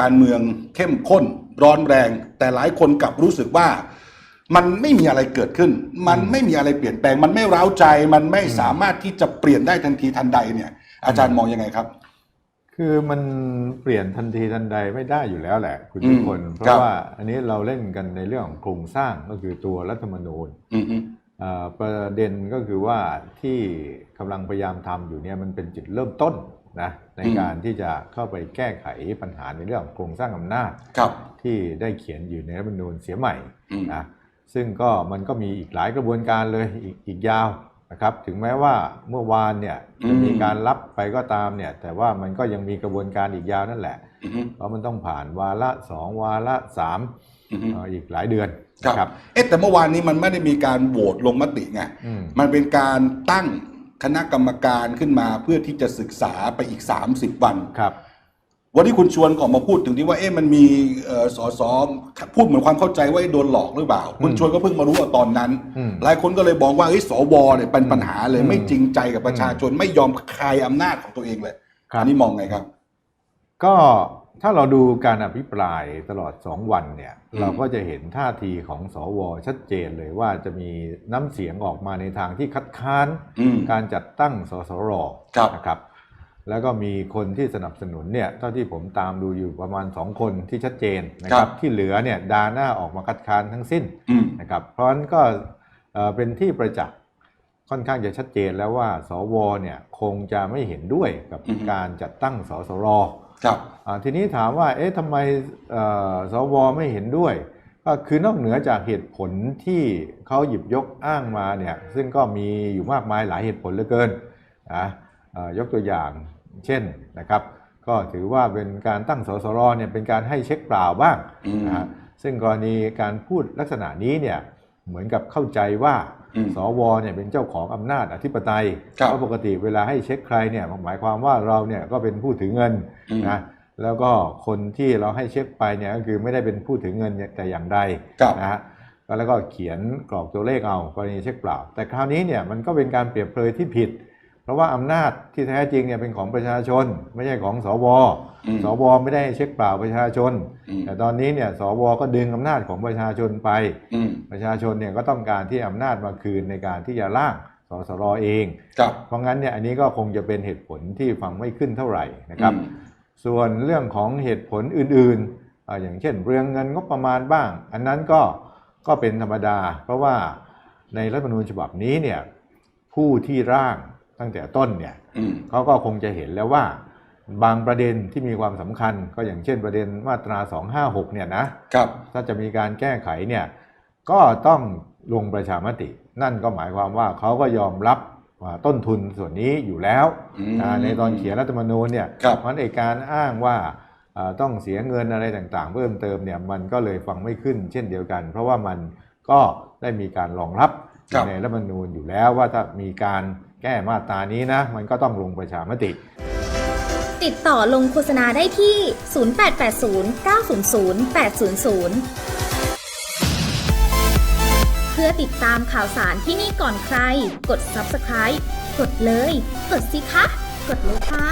การเมืองเข้มข้น ร้อนแรง แต่หลายคนกลับรู้สึกว่า มันไม่มีอะไรเกิดขึ้น มันไม่มีอะไรเปลี่ยนแปลง มันไม่ร้าวใจ มันไม่สามารถที่จะเปลี่ยนได้ทันทีทันใดเนี่ย อาจารย์มองยังไงครับ คือมันเปลี่ยนทันทีทันใดไม่ได้อยู่แล้วแหละ คุณอืมทุกคน เพครัราะบว่าอันนี้เราเล่นกันในเรื่องของโครงสร้างก็คือตัวรัฐธรรมนูญอืมฮึเอ่อประเด็นก็คือว่าที่กำลังพยายามทำอยู่เนี่ยมันเป็นจุดเริ่มต้น นะในการที่จะเข้าไปแก้ไขปัญหาในเรื่องของโครงสร้างอำนาจครับที่ได้เขียนอยู่ในรัฐธรรมนูญเสียใหม่อืมนะซึ่งก็มันก็มีอีกหลายกระบวนการเลยอีกอีกยาวนะครับถึงแม้ว่าเมื่อวานเนี่ยจะมีการรับไปก็ตามเนี่ยแต่ว่ามันก็ยังมีกระบวนการอีกยาวนั่นแหละอืมฮึเพราะมันต้องผ่านวาระสองวาระสามอืมฮึเอ่ออีกหลายเดือนครับนะครับเอ๊ะแต่เมื่อวานนี้มันไม่ได้มีการโหวตลงมติไงอืมมันเป็นการตั้ง คณะกรรมการขึ้นมาเพื่อที่จะศึกษาไปอีก 30 วัน ครับ วันนี้คุณชวนก็ออกมาพูดถึงที่ว่าเอ๊ะมันมีเอ่อสสพูดเหมือนความเข้าใจว่าเอ๊ะโดนหลอกหรือเปล่า คุณชวนก็เพิ่งมารู้เอาตอนนั้น อืม หลายคนก็เลยบอกว่าเฮ้ยสวเนี่ยเป็นปัญหาเลยอืมไม่จริงใจกับประชาชนไม่ยอมคลายอำนาจของตัวเองเลยครับอันนี้มองไงครับ ก็ ถ้าเราดูการอภิปรายตลอด2วันเนี่ยอืมเราก็จะเห็นท่าทีของสวชัดเจนเลยว่าจะมีน้ำเสียงออกมาในทางที่คัดค้านอืมการจัดตั้งสสรครับนะครับ แล้วก็มีคนที่สนับสนุนเนี่ยเท่าที่ผมตามดูอยู่ประมาณ2คนที่ชัดเจนนะคครัรับบที่เหลือเนี่ยดาหน้าออกมาคัดค้านทั้งสิ้นอืมนะครับ เพราะฉะนั้นก็เอ่อเป็นที่ประจักษ์ค่อนข้างจะชัดเจนแล้วว่า สวเนี่ยคงจะไม่เห็นด้วยกับอือฮึการจัดตั้งสสร ครับอ่าทีนี้ถามว่าเอ๊ะทำไมเอ่อสวไม่เห็นด้วย ก็คือนอกเหนือจากเหตุผลที่เขาหยิบยกอ้างมาเนี่ยซึ่งก็มีอยู่มากมายหลายเหตุผลเหลือเกินนะเอ่อยกตัวอย่างเช่นนะครับ ก็ถือว่าเป็นการตั้งสสรเนี่ยเป็นการให้เช็คเปล่าบ้างอืมนะฮะซึ่งกรณีการพูดลักษณะนี้เนี่ย เหมือนกับเข้าใจว่าอืมสวเนี่ยเป็นเจ้าของอำนาจอธิปไตยครับเพราะปกติเวลาให้เช็คใครเนี่ยหมายความว่าเราเนี่ยก็เป็นผู้ถือเงินอืมนะแล้วก็คนที่เราให้เช็คไปเนี่ยก็คือไม่ได้เป็นผู้ถือเงินแต่อย่างใดครับนะฮะแล้วก็เขียนกรอกตัวเลขเอากรณีเช็คเปล่า แต่คราวนี้เนี่ยมันก็เป็นการเปรียบเปรยที่ผิด เพราะว่าอำนาจที่แท้จริงเนี่ยเป็นของประชาชน ไม่ใช่ของสวอืมสวไม่ได้ให้เช็คเปล่าประชาชนอืมแต่ตอนนี้เนี่ยสวก็ดึงอำนาจของประชาชนไปอืมประชาชนเนี่ยก็ต้องการที่อำนาจมาคืนในการที่จะร่างสสรเองครับเพราะงั้นเนี่ยอันนี้ก็คงจะเป็นเหตุผลที่ฟังไม่ขึ้นเท่าไหร่นะครับอืมส่วนเรื่องของเหตุผลอื่นๆอ่าอย่างเช่นเรื่องเงินงบประมาณบ้าง อันนั้นก็ก็เป็นธรรมดา เพราะว่าในรัฐธรรมนูญฉบับนี้เนี่ยผู้ที่ร่าง ตั้งแต่ต้นเนี่ยอืมเขาก็คงจะเห็นแล้วว่า บางประเด็นที่มีความสำคัญก็อย่างเช่นประเด็นมาตรา 256 เนี่ยนะครับถ้าจะมีการแก้ไขเนี่ยก็ต้องลงประชามติ นั่นก็หมายความว่าเขาก็ยอมรับว่าต้นทุนส่วนนี้อยู่แล้วอืมอ่าในตอนเขียนรัฐธรรมนูญเนี่ยครับเพราะฉะนั้นไอ้การอ้างว่าอ่าต้องเสียเงินอะไรต่างๆ เพิ่มเติมเนี่ยมันก็เลยฟังไม่ขึ้น เช่นเดียวกัน เพราะว่ามันก็ได้มีการรองรับครับในรัฐธรรมนูญอยู่แล้วว่าถ้ามีการ แก้มาตรานี้นะ มันก็ต้องลงประชามติ ติดต่อลงโฆษณาได้ที่ 0880 900 800เพื่อติดตามข่าวสารที่นี่ก่อนใคร กด subscribe กดเลย กดสิคะ กดเลยค่ะ